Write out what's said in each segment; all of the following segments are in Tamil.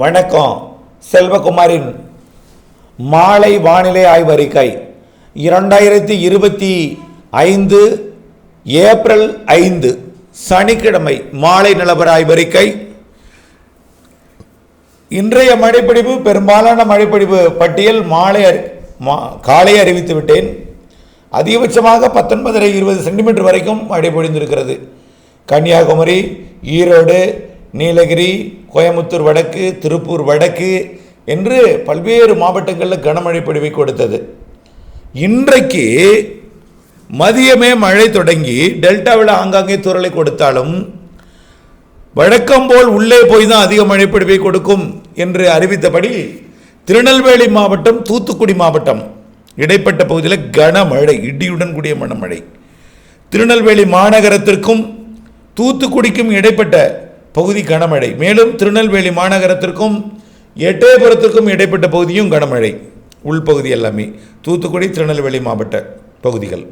வணக்கம் செல்வகுமாரின் மாலை வானிலை ஆய்வறிக்கை இரண்டாயிரத்தி இருபத்தி ஐந்து ஏப்ரல் ஐந்து சனிக்கிழமை மாலை நிலவர ஆய்வறிக்கை இன்றைய மழைப்பிடிப்பு பெரும்பாலான மழைப்பிடிப்பு பட்டியல் மாலை அறி- மா- காலை அறிவித்து விட்டேன். அதிகபட்சமாக பத்தொன்பதரை இருபது சென்டிமீட்டர் வரைக்கும் மழை பொழிந்திருக்கிறது. கன்னியாகுமரி ஈரோடு நீலகிரி கோயமுத்தூர் வடக்கு திருப்பூர் வடக்கு என்று பல்வேறு மாவட்டங்களில் கனமழை பொழிவை கொடுத்தது. இன்றைக்கு மதியமே மழை தொடங்கி டெல்டாவில் ஆங்காங்கே துறலை கொடுத்தாலும் வழக்கம் போல் உள்ளே போய் தான் அதிக மழைப்பிடிவை கொடுக்கும் என்று அறிவித்தபடி திருநெல்வேலி மாவட்டம் தூத்துக்குடி மாவட்டம் இடைப்பட்ட பகுதியில் கனமழை இடியுடன் கூடிய மனமழை. திருநெல்வேலி மாநகரத்திற்கும் தூத்துக்குடிக்கும் இடைப்பட்ட பகுதி கனமழை. மேலும் திருநெல்வேலி மாநகரத்திற்கும் எட்டயபுரத்திற்கும் இடைப்பட்ட பகுதியும் கனமழை. உள்பகுதி எல்லாமே. தூத்துக்குடி திருநெல்வேலி மாவட்ட பகுதிகள்.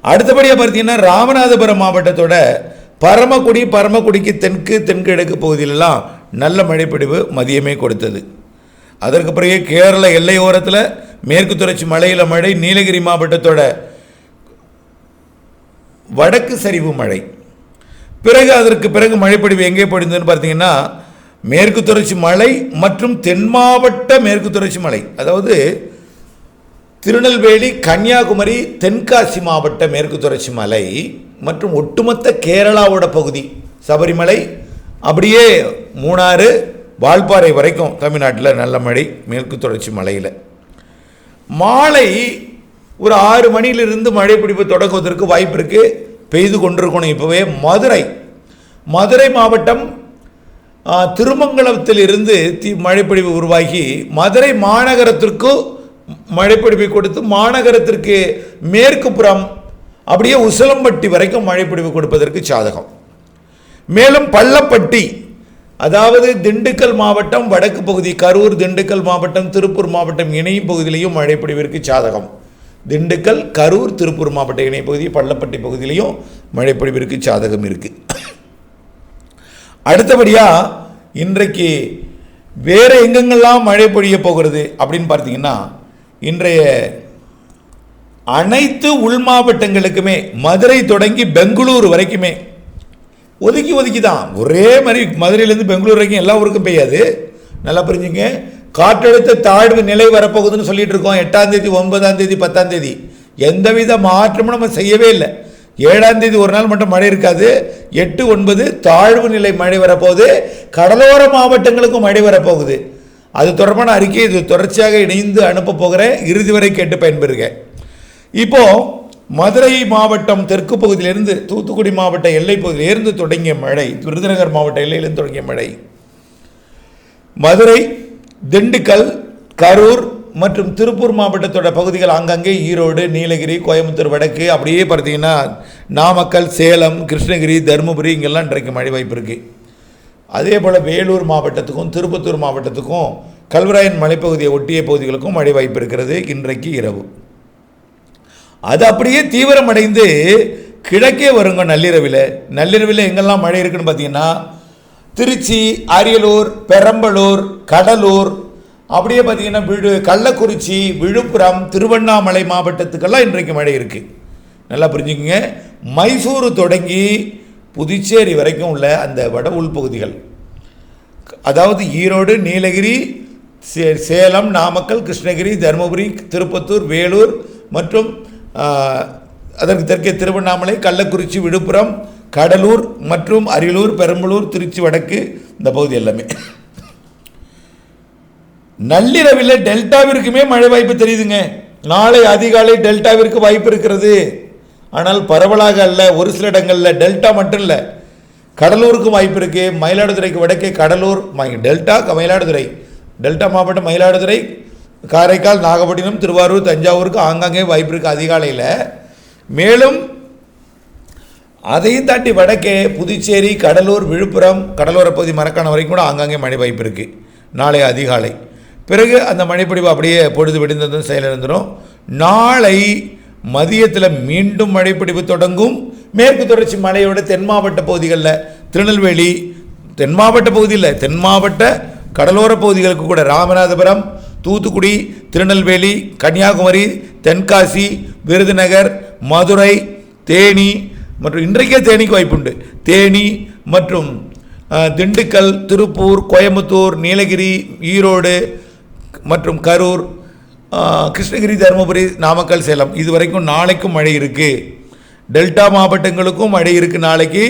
அடுத்தபடியாக பார்த்தீங்கன்னா ராமநாதபுரம் மாவட்டத்தோட பரமக்குடி பரமக்குடிக்கு தெற்கு தென்கிழக்கு பகுதியிலெல்லாம் நல்ல மழைப்பிடிவு மதியமே கொடுத்தது. அதற்கு பிறகு கேரள எல்லையோரத்தில் மேற்கு தொடர்ச்சி மலையில் மழை நீலகிரி மாவட்டத்தோட வடக்கு சரிவு மழை. பிறகு அதற்கு பிறகு மழைப்பொழிவு எங்கே பொழிந்ததுன்னு பார்த்தீங்கன்னா மேற்கு தொடர்ச்சி மலை மற்றும் தென் மாவட்ட மேற்கு தொடர்ச்சி மலை. அதாவது திருநெல்வேலி கன்னியாகுமரி தென்காசி மாவட்ட மேற்கு தொடர்ச்சி மலை மற்றும் ஒட்டுமொத்த கேரளாவோட பகுதி சபரிமலை அப்படியே மூணாறு வால்பாறை வரைக்கும் தமிழ்நாட்டில் நல்ல மழை மேற்கு தொடர்ச்சி மலையில். மாலை ஒரு ஆறு மணியிலிருந்து மழை பிடிப்பு தொடங்குவதற்கு வாய்ப்பு இருக்குது பெய்து கொண்டிருக்கணும். இப்போவே மதுரை. மதுரை மாவட்டம் திருமங்கலத்தில் இருந்து தி மழைப்பொழிவு உருவாகி மதுரை மாநகரத்திற்கு மழைப்பொழிவை கொடுத்து மாநகரத்திற்கு மேற்கு புறம் அப்படியே உசலம்பட்டி வரைக்கும் மழைப்பொழிவு கொடுப்பதற்கு சாதகம். மேலும் பள்ளப்பட்டி அதாவது திண்டுக்கல் மாவட்டம் வடக்கு பகுதி கரூர் திண்டுக்கல் மாவட்டம் திருப்பூர் மாவட்டம் இணையும் பகுதியிலையும் மழைப்பொழிவிற்கு சாதகம். திண்டுக்கல் கரூர் திருப்பூர் மாவட்ட இணைய பகுதி பள்ளப்பட்டி பகுதியிலையும் மழைப்பொழிவிற்கு சாதகம் இருக்குது அடுத்தபடியாக இன்றைக்கு வேற எங்கெங்கெல்லாம் மழை பொழிய போகிறது அப்படின்னு பார்த்தீங்கன்னா இன்றைய அனைத்து உள் மாவட்டங்களுக்குமே மதுரை தொடங்கி பெங்களூர் வரைக்குமே ஒதுக்கி ஒதுக்கி தான் ஒரே மாதிரி மதுரையிலேருந்து பெங்களூர் வரைக்கும் எல்லா ஊருக்கும் பெய்யாது. நல்லா புரிஞ்சுங்க. காற்றழுத்த தாழ்வு நிலை வரப்போகுதுன்னு சொல்லிட்டு இருக்கோம். எட்டாம் தேதி ஒன்பதாம் தேதி பத்தாம் தேதி. எந்தவித மாற்றமும் நம்ம செய்யவே இல்லை. ஏழாம் தேதி ஒரு நாள் மட்டும் மழை இருக்காது. எட்டு ஒன்பது தாழ்வு நிலை மழை வரப்போகுது. கடலோர மாவட்டங்களுக்கும் மழை வரப்போகுது. அது தொடர்பான அறிக்கை இது தொடர்ச்சியாக இணைந்து அனுப்ப போகிறேன். இறுதி வரை கேட்டு பயன்பெறுக. இப்போ மதுரை மாவட்டம் தெற்கு பகுதியிலிருந்து தூத்துக்குடி மாவட்ட எல்லை பகுதியிலிருந்து தொடங்கிய மழை விருதுநகர் மாவட்ட எல்லையிலிருந்து தொடங்கிய மழை. மதுரை திண்டுக்கல் கரூர் மற்றும் திருப்பூர் மாவட்டத்தோட பகுதிகள் ஆங்காங்கே ஈரோடு நீலகிரி கோயம்புத்தூர் வடக்கு. அப்படியே பார்த்தீங்கன்னா நாமக்கல் சேலம் கிருஷ்ணகிரி தருமபுரி இங்கெல்லாம் இன்றைக்கு மழை வாய்ப்பு இருக்குது அதே போல் வேலூர் மாவட்டத்துக்கும் திருப்பத்தூர் மாவட்டத்துக்கும் கல்வராயன் மலைப்பகுதியை ஒட்டிய பகுதிகளுக்கும் மழை வாய்ப்பு இருக்கிறது இன்றைக்கு இரவு. அது அப்படியே தீவிரமடைந்து கிழக்கே வருங்க நள்ளிரவில். நள்ளிரவில் எங்கெல்லாம் மழை இருக்குன்னு பார்த்தீங்கன்னா திருச்சி அரியலூர் பெரம்பலூர் கடலூர் அப்படியே பார்த்தீங்கன்னா விழு கள்ளக்குறிச்சி விழுப்புரம் திருவண்ணாமலை மாவட்டத்துக்கெல்லாம் இன்றைக்கு மழை இருக்குது நல்லா புரிஞ்சுக்கோங்க. மைசூர் தொடங்கி புதுச்சேரி வரைக்கும் உள்ள அந்த வட உள்பகுதிகள். அதாவது ஈரோடு நீலகிரி சே சேலம் நாமக்கல் கிருஷ்ணகிரி தருமபுரி திருப்பத்தூர் வேலூர் மற்றும் அதற்கு தெற்கே திருவண்ணாமலை கள்ளக்குறிச்சி விழுப்புரம் கடலூர் மற்றும் அரியலூர் பெரம்பலூர் திருச்சி வடக்கு இந்த பகுதி எல்லாமே. நள்ளிரவில் டெல்டாவிற்குமே மழை வாய்ப்பு தெரியுதுங்க. நாளை அதிகாலை டெல்டாவிற்கு வாய்ப்பு இருக்கிறது. ஆனால் பரவலாக அல்ல ஒரு சில இடங்களில் டெல்டா மட்டும் இல்லை. கடலூருக்கும் வாய்ப்பு இருக்கு. மயிலாடுதுறைக்கு வடக்கே கடலூர் டெல்டா மயிலாடுதுறை. டெல்டா மாவட்டம் மயிலாடுதுறை. காரைக்கால் நாகப்பட்டினம் திருவாரூர் தஞ்சாவூருக்கு ஆங்காங்கே வாய்ப்பு இருக்குது அதிகாலையில். மேலும் அதையும் தாண்டி வடக்கே புதுச்சேரி கடலூர் விழுப்புரம் கடலோர பகுதி மரக்காணம் வரைக்கும் கூட ஆங்காங்கே மழை வாய்ப்பு இருக்குது நாளை அதிகாலை. பிறகு அந்த மழைப்பிடிவு அப்படியே பொழுது விடிந்ததும் செயலிழந்துடும் நாளை மதியத்தில் மீண்டும் மழைப்பிடிவு தொடங்கும். மேற்கு தொடர்ச்சி மலையோட தென் மாவட்ட பகுதிகளில் திருநெல்வேலி தென் மாவட்ட பகுதியில் தென் மாவட்ட கடலோர பகுதிகளுக்கு கூட ராமநாதபுரம் தூத்துக்குடி திருநெல்வேலி கன்னியாகுமரி தென்காசி விருதுநகர் மதுரை தேனி மற்றும் இன்றைக்கே தேனிக்கு வாய்ப்புண்டு. தேனி மற்றும் திண்டுக்கல் திருப்பூர் கோயம்புத்தூர் நீலகிரி ஈரோடு மற்றும் கரூர் கிருஷ்ணகிரி தருமபுரி நாமக்கல் சேலம். இது வரைக்கும் நாளைக்கும் மழை இருக்குது டெல்டா மாவட்டங்களுக்கும் மழை இருக்குது நாளைக்கு.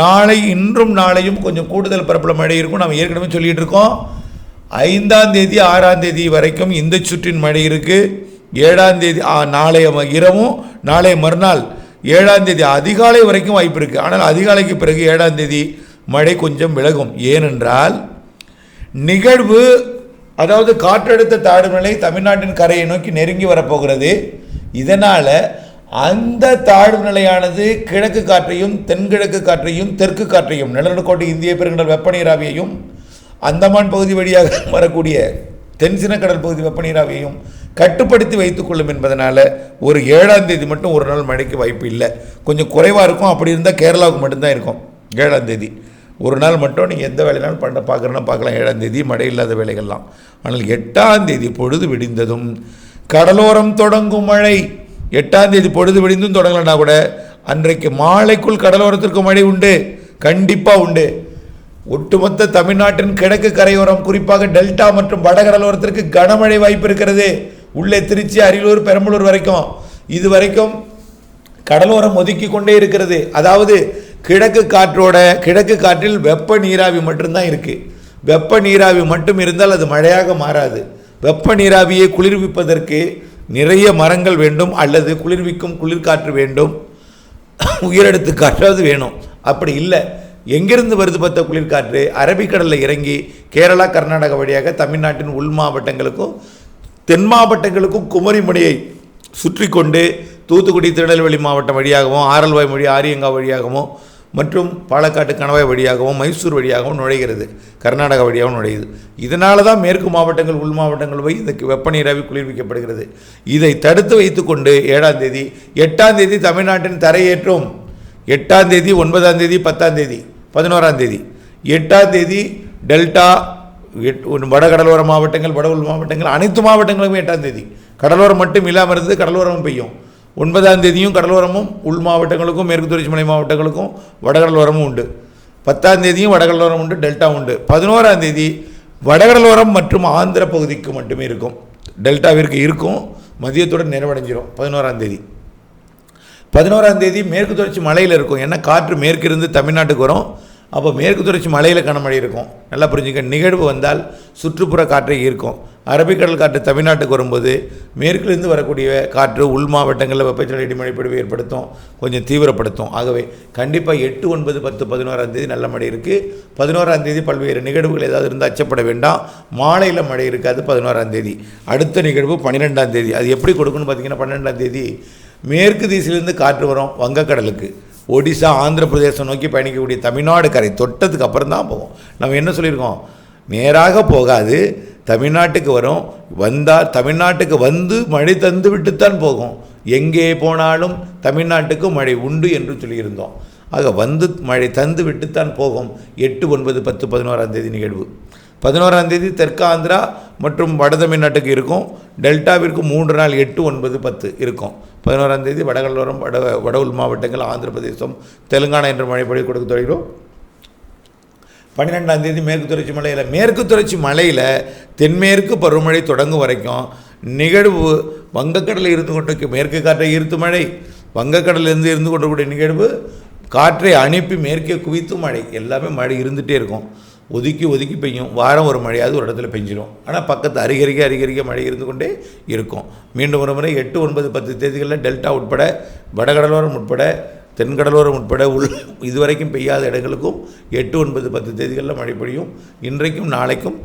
நாளை இன்றும் நாளையும் கொஞ்சம் கூடுதல் பரப்பில் மழை இருக்கும். நம்ம ஏற்கனவே சொல்லிகிட்டு இருக்கோம். ஐந்தாம் தேதி ஆறாம் தேதி வரைக்கும் இந்த சுற்றின் மழை இருக்குது ஏழாம் தேதி நாளைய இரவும் நாளைய மறுநாள் ஏழாம் தேதி அதிகாலை வரைக்கும் வாய்ப்பு இருக்குது ஆனால் அதிகாலைக்கு பிறகு ஏழாம் தேதி மழை கொஞ்சம் விலகும். ஏனென்றால் நிகழ்வு அதாவது காற்றழுத்த தாழ்வு நிலை தமிழ்நாட்டின் கரையை நோக்கி நெருங்கி வரப்போகிறது. இதனால் அந்த தாழ்வு நிலையானது கிழக்கு காற்றையும் தென்கிழக்கு காற்றையும் தெற்கு காற்றையும் நிலநடுக்கோட்டை இந்திய பெருங்கடல் வெப்பநீராவியையும் அந்தமான் பகுதி வழியாக வரக்கூடிய தென்சின கடல் பகுதி வெப்பநீராவியையும் கட்டுப்படுத்தி வைத்துக்கொள்ளும் என்பதனால ஒரு ஏழாம் தேதி மட்டும் ஒரு நாள் மழைக்கு வாய்ப்பு இல்லை. கொஞ்சம் குறைவாக இருக்கும். அப்படி இருந்தால் கேரளாவுக்கு மட்டும்தான் இருக்கும். ஏழாம் தேதி. ஒரு நாள் மட்டும் நீங்கள் எந்த வேலைனாலும் பண்ண பார்க்குறேன்னா பார்க்கலாம். ஏழாம் தேதி மழை இல்லாத வேலைகள்லாம். ஆனால் எட்டாம் தேதி பொழுது விடிந்ததும் கடலோரம் தொடங்கும் மழை. எட்டாம் தேதி பொழுது விடிந்தும் தொடங்கலைன்னா கூட அன்றைக்கு மாலைக்குள் கடலோரத்திற்கு மழை உண்டு. கண்டிப்பாக உண்டு. ஒட்டுமொத்த தமிழ்நாட்டின் கிழக்கு கரையோரம் குறிப்பாக டெல்டா மற்றும் வடகடலோரத்திற்கு கனமழை வாய்ப்பு இருக்கிறது. உள்ளே திருச்சி அரியலூர் பெரம்பலூர் வரைக்கும். இது வரைக்கும் கடலோரம் ஒதுக்கி கொண்டே இருக்கிறது. அதாவது கிழக்கு காற்றோட கிழக்கு காற்றில் வெப்ப நீராவி மட்டும்தான் இருக்குது வெப்ப நீராவி மட்டும் இருந்தால் அது மழையாக மாறாது. வெப்ப நீராவியை குளிர்விப்பதற்கு நிறைய மரங்கள் வேண்டும் அல்லது குளிர்விக்கும் குளிர்காற்று வேண்டும். உயிரெடுத்து காற்றாவது வேணும். அப்படி இல்லை. எங்கிருந்து வருது பார்த்த குளிர்காற்று? அரபிக்கடலில் இறங்கி கேரளா கர்நாடகா வழியாக தமிழ்நாட்டின் உள் மாவட்டங்களுக்கும் தென் மாவட்டங்களுக்கும் குமரிமுனையை சுற்றி கொண்டு தூத்துக்குடி திருநெல்வேலி மாவட்டம் வழியாகவும் ஆரல்வாய் வழி ஆரியங்கா வழியாகவும் மற்றும் பாலக்காட்டு கணவாய் வழியாகவும் மைசூர் வழியாகவும் நுழைகிறது. கர்நாடகா வழியாகவும் நுழையுது. இதனால தான் மேற்கு மாவட்டங்கள் உள் மாவட்டங்கள் போய் இந்த வெப்பநீராவி குளிர்விக்கப்படுகிறது. இதை தடுத்து வைத்துக்கொண்டு ஏழாம் தேதி எட்டாம் தேதி தமிழ்நாட்டின் தரையேற்றும். எட்டாம் தேதி ஒன்பதாம் தேதி பத்தாம் தேதி பதினோராம் தேதி. எட்டாம் தேதி டெல்டா வட கடலோர மாவட்டங்கள் வட உள் மாவட்டங்கள் அனைத்து மாவட்டங்களுமே எட்டாம் தேதி. கடலோரம் மட்டும் இல்லாமல் இருந்து கடலோரமும் பெய்யும். ஒன்பதாம் தேதியும் கடலோரமும் உள் மாவட்டங்களுக்கும் மேற்கு தொடர்ச்சி மலை மாவட்டங்களுக்கும் வடகடலோரமும் உண்டு. பத்தாம் தேதியும் வடகடலோரம் உண்டு டெல்டா உண்டு. பதினோராம் தேதி வடகடலோரம் மற்றும் ஆந்திர பகுதிக்கு மட்டுமே இருக்கும். டெல்டாவிற்கு இருக்கும். மதியத்துடன் நிறைவடைஞ்சிரும். பதினோராம் தேதி. பதினோராம் தேதி மேற்கு தொடர்ச்சி மலையில் இருக்கும். ஏன்னா காற்று மேற்கிருந்து தமிழ்நாட்டுக்கு வரும். அப்போ மேற்கு தொடர்ச்சி மலையில் கனமழை இருக்கும். நல்லா புரிஞ்சுக்க நிகழ்வு வந்தால் சுற்றுப்புற காற்றை ஈர்க்கும். அரபிக்கடல் காற்று தமிழ்நாட்டுக்கு வரும்போது மேற்கிலிருந்து வரக்கூடிய காற்று உள் மாவட்டங்களில் வெப்பச்சலன இடிமழைப்பொழிவு ஏற்படுத்தும். கொஞ்சம் தீவிரப்படுத்தும். ஆகவே கண்டிப்பாக எட்டு ஒன்பது பத்து பதினோராம் தேதி நல்ல மழை இருக்குது பதினோராம் தேதி பல்வேறு நிகழ்வுகள் ஏதாவது இருந்தால் அச்சப்பட வேண்டாம். மாலையில் மழை இருக்காது பதினோராம் தேதி. அடுத்த நிகழ்வு பன்னிரெண்டாம் தேதி. அது எப்படி கொடுக்கணும்னு பார்த்தீங்கன்னா பன்னெண்டாம் தேதி மேற்கு திசையிலேருந்து காற்று வரும் வங்கக்கடலுக்கு. ஒடிசா ஆந்திர பிரதேசம் நோக்கி பயணிக்கக்கூடிய தமிழ்நாடு கரை தொட்டதுக்கு அப்புறம் தான் போகும் நம்ம என்ன சொல்லியிருக்கோம்? நேராக போகாது தமிழ்நாட்டுக்கு வரும். வந்தால் தமிழ்நாட்டுக்கு வந்து மழை தந்து விட்டுத்தான் போகும். எங்கே போனாலும் தமிழ்நாட்டுக்கு மழை உண்டு என்று சொல்லியிருந்தோம். ஆக வந்து மழை தந்து விட்டுத்தான் போகும். எட்டு ஒன்பது பத்து பதினோராம் தேதி நிகழ்வு. பதினோராம் தேதி தெற்கு ஆந்திரா மற்றும் வடதமிழ்நாட்டுக்கு இருக்கும். டெல்டாவிற்கு மூன்று நாள் எட்டு ஒன்பது பத்து இருக்கும். பதினோராம் தேதி வடகடலோரம் வட வட உள் மாவட்டங்கள் ஆந்திர பிரதேசம் தெலுங்கானா என்ற மழைப்பொழி கொடுக்க தொடங்கிறோம் பன்னிரெண்டாம் தேதி மேற்கு தொடர்ச்சி மலையில் மேற்கு தொடர்ச்சி மலையில் தென்மேற்கு பருவமழை தொடங்கும் வரைக்கும் நிகழ்வு வங்கக்கடலில் இருந்து கொண்டிருக்க மேற்கு காற்றை ஈர்த்து மழை வங்கக்கடலிலிருந்து இருந்து கொண்டிருக்கக்கூடிய நிகழ்வு காற்றை அனுப்பி மேற்கே குவித்து மழை எல்லாமே மழை இருந்துகிட்டே இருக்கும். ஒதுக்கி ஒதுக்கி பெய்யும். வாரம் ஒரு மழையாவது ஒரு இடத்துல பெஞ்சிடும் ஆனால் பக்கத்து அருகருகே அருகருகே மழை இருந்து கொண்டே இருக்கும். மீண்டும் ஒரு முறை எட்டு ஒன்பது பத்து தேதிகளில் டெல்டா உட்பட வடகடலோரம் உட்பட தென்கடலோரம் உட்பட உள் இதுவரைக்கும் பெய்யாத இடங்களுக்கும் எட்டு ஒன்பது பத்து தேதிகளில் மழை பொழியும். இன்றைக்கும் நாளைக்கும்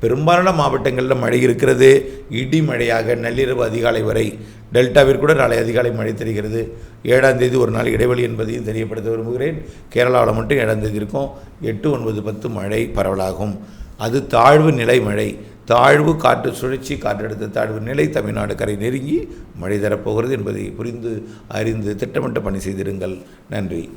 பெரும்பாலான மாவட்டங்களில் மழை இருக்கிறது. இடி மழையாக நள்ளிரவு அதிகாலை வரை டெல்டாவிற்கு கூட நாளை அதிகாலை மழை தெரிகிறது. ஏழாம் தேதி ஒரு நாள் இடைவெளி என்பதையும் தெரியப்படுத்த விரும்புகிறேன். கேரளாவில் மட்டும் ஏழாம் தேதி இருக்கும். எட்டு ஒன்பது பத்து மழை பரவலாகும். அது தாழ்வு நிலை மழை. தாழ்வு காற்று சுழற்சி காற்றழுத்த தாழ்வு நிலை தமிழ்நாடு கரை நெருங்கி மழை தரப்போகிறது என்பதை புரிந்து அறிந்து திட்டமிட்ட பணி செய்திருங்கள். நன்றி.